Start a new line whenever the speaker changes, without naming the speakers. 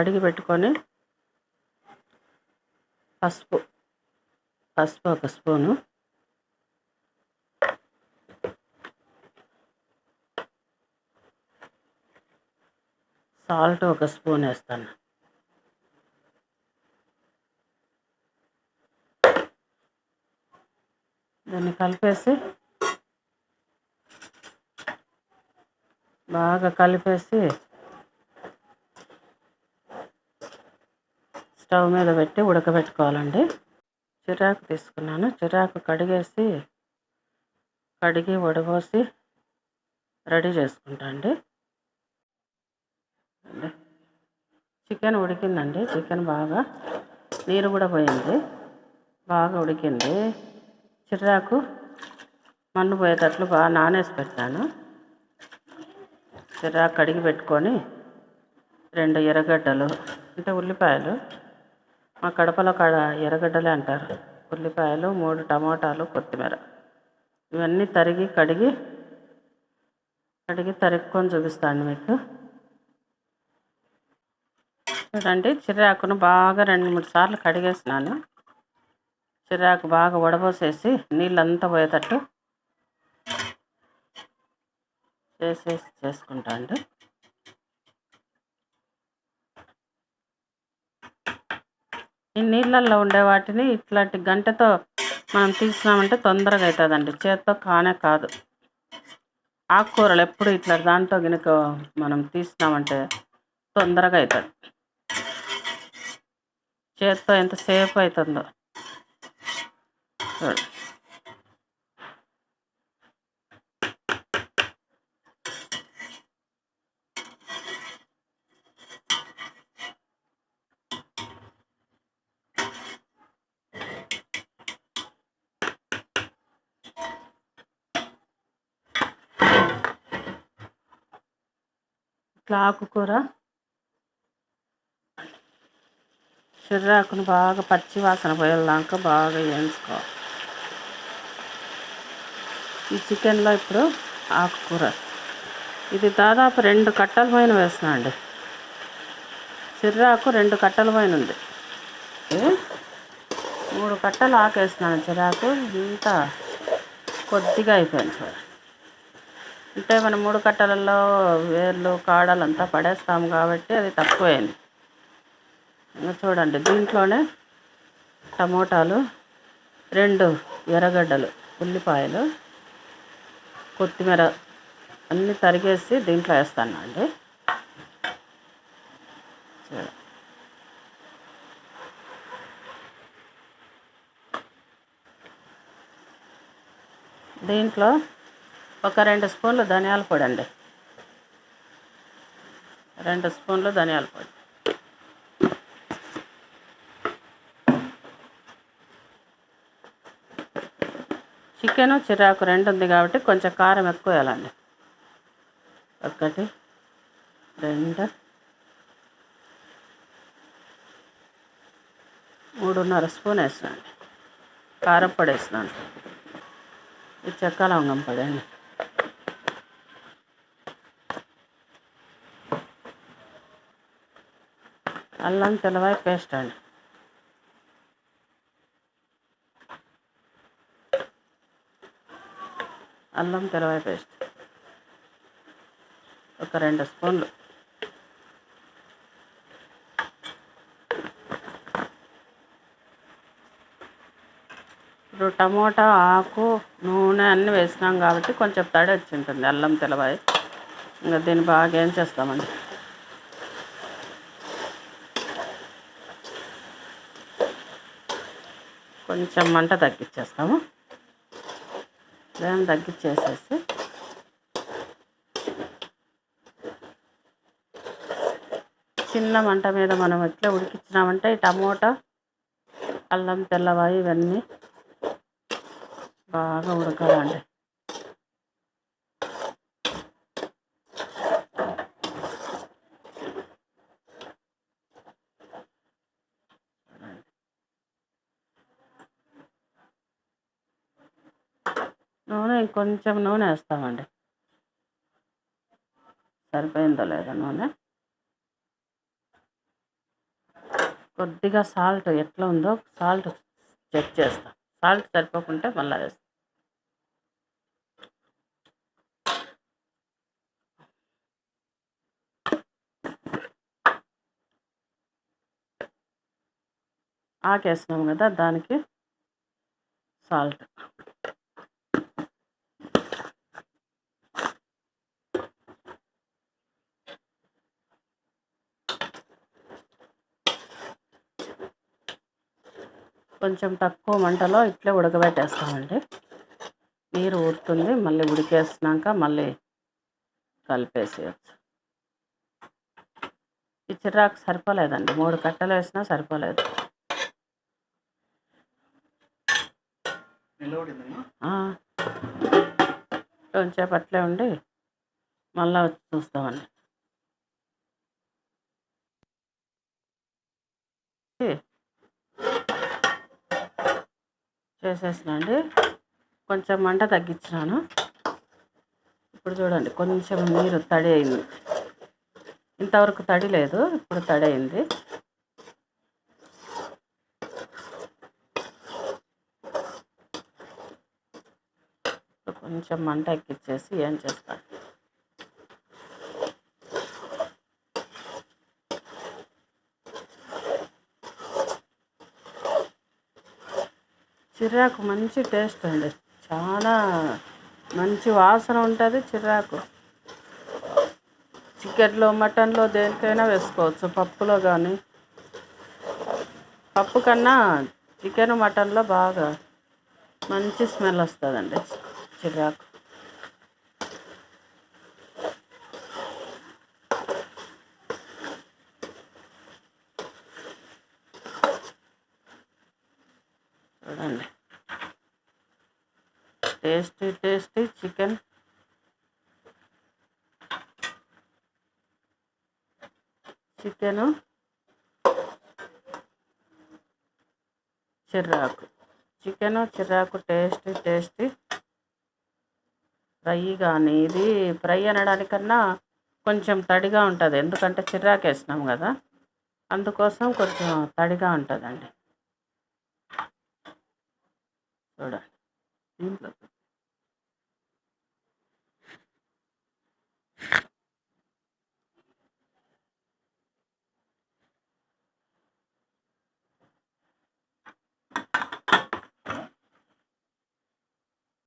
కడిగి పెట్టుకొని పసుపు పసుపు ఒక స్పూను సాల్ట్ ఒక స్పూన్ వేస్తాను. దాన్ని కలిపేసి బాగా కలిపేసి స్టవ్ మీద పెట్టి ఉడకబెట్టుకోవాలండి. చిరాకు తీసుకున్నాను. చిరాకు కడిగేసి కడిగి వడబోసి రెడీ చేసుకుంటా అండి. చికెన్ ఉడికిందండి. చికెన్ బాగా నీరు కూడా పోయింది. బాగా ఉడికింది. చిరాకు మన్ను పోయేటట్లు బాగా నానేసి పెట్టాను చిరాకు కడిగి పెట్టుకొని రెండు ఎర్రగడ్డలు అంటే ఉల్లిపాయలు మా కడపలో కడ ఎర్రగడ్డలే అంటారు. ఉల్లిపాయలు మూడు టమాటాలు కొత్తిమీర. ఇవన్నీ తరిగి కడిగి కడిగి తరుక్కొని చూపిస్తాను మీకు. చూడండి చిరాకును బాగా రెండు మూడు సార్లు కడిగేసినాను. చిరాకు బాగా వడబోసేసి నీళ్ళంతా పోయేటట్టు చేసేసి చేసుకుంటా అండి ఈ నీళ్ళల్లో ఉండే వాటిని ఇట్లాంటి గంటతో మనం తీసినామంటే తొందరగా అవుతుందండి చేత్తో కానే కాదు. ఆకుకూరలు ఎప్పుడు ఇట్లా దాంట్లో గినక మనం తీసినామంటే తొందరగా అవుతుంది చేత్తో ఎంతసేపు అవుతుందో చూడండి ఇట్లా ఆకుకూర చిర్రాకును బాగా పచ్చి వాసన పోయేదాకా బాగా వేయించుకోవాలి ఈ చికెన్లో ఇప్పుడు ఆకుకూర. ఇది దాదాపు రెండు కట్టల పైన వేస్తున్నా అండి. చిర్రాకు రెండు కట్టల పైన ఉంది. మూడు కట్టలు ఆకేస్తున్నాను చిరాకు ఇంత కొద్దిగా అయిపోయింది చూడండి అంటే మనం మూడు కట్టలలో వేర్లు కాడలు అంతా పడేస్తాము కాబట్టి అది తక్కువైంది. చూడండి దీంట్లోనే టమోటాలు రెండు ఎర్రగడ్డలు ఉల్లిపాయలు కొత్తిమీర అన్నీ తరిగేసి దీంట్లో వేస్తాను అండి. దీంట్లో ఒక రెండు స్పూన్లు ధనియాల పొడి అండి. రెండు స్పూన్లు ధనియాల పొడి. చికెను చిరాకు రెండు ఉంది కాబట్టి కొంచెం కారం ఎక్కువ వేయాలండి. ఒకటి రెండు మూడున్నర స్పూన్ వేసినాను కారం పొడి వేసినాను. ఈ చెక్క లవంగం పొడి అండి. అల్లం తెల్లవాయి పేస్ట్ అండి. అల్లం తెల్లవాయి పేస్ట్. ఒక రెండు స్పూన్లు. ఇప్పుడు టమోటా ఆకు నూనె అన్నీ వేసినాం కాబట్టి కొంచెం తడి వచ్చి ఉంటుంది అల్లం తెల్లవాయి. ఇంకా దీన్ని బాగా ఏం చేస్తామండి? కొంచెం మంట తగ్గించేస్తాము. దాన్ని తగ్గించేసేసి చిన్న మంట మీద మనం ఎట్లా ఉడికించినామంటే ఈ టమోటా అల్లం తెల్లవాయి ఇవన్నీ బాగా ఉడకాలండి నూనె ఇంకొంచెం నూనె వేస్తామండి. సరిపోయిందో లేదో నూనె? కొద్దిగా సాల్ట్ ఎట్లా ఉందో సాల్ట్ చెక్ చేస్తాం. సాల్ట్ సరిపోకుంటే మళ్ళీ వేస్తాం. ఆకేసినాం కదా దానికి సాల్ట్. కొంచెం తక్కువ మంటలో ఇట్లే ఉడకబెట్టేస్తామండి. నీరు ఊరుతుంది మళ్ళీ ఉడికేసినాక మళ్ళీ కలిపేసేయచ్చు. ఈ చిరాకు సరిపోలేదండి. మూడు కట్టలు వేసినా సరిపోలేదు. కొంచెంసేపు అట్లే ఉండి మళ్ళీ వచ్చి చూస్తామండి. చేసేసినండి కొంచెం మంట తగ్గించినాను. ఇప్పుడు చూడండి కొంచెం నీరు తడి అయింది. ఇంతవరకు తడి లేదు ఇప్పుడు తడి అయింది. కొంచెం మంట ఎక్కిచ్చేసి ఏం చేస్తాను? చిరాకు మంచి టేస్ట్ అండి. చాలా మంచి వాసన ఉంటుంది చిరాకు చికెన్లో మటన్లో దేనికైనా వేసుకోవచ్చు పప్పులో కానీ పప్పు కన్నా చికెన్ మటన్లో బాగా మంచి స్మెల్ వస్తుందండి చిరాకు చూడండి టేస్టీ టేస్టీ చికెన్ చికెను చిర్రాకు. చికెను చిర్రాకు టేస్టీ టేస్టీ ఫ్రై కానీ ఇది ఫ్రై అనడానికన్నా కొంచెం తడిగా ఉంటుంది. ఎందుకంటే చిర్రాకు వేసినాం కదా. అందుకోసం కొంచెం తడిగా ఉంటుందండి. చూడండి. దీంట్లో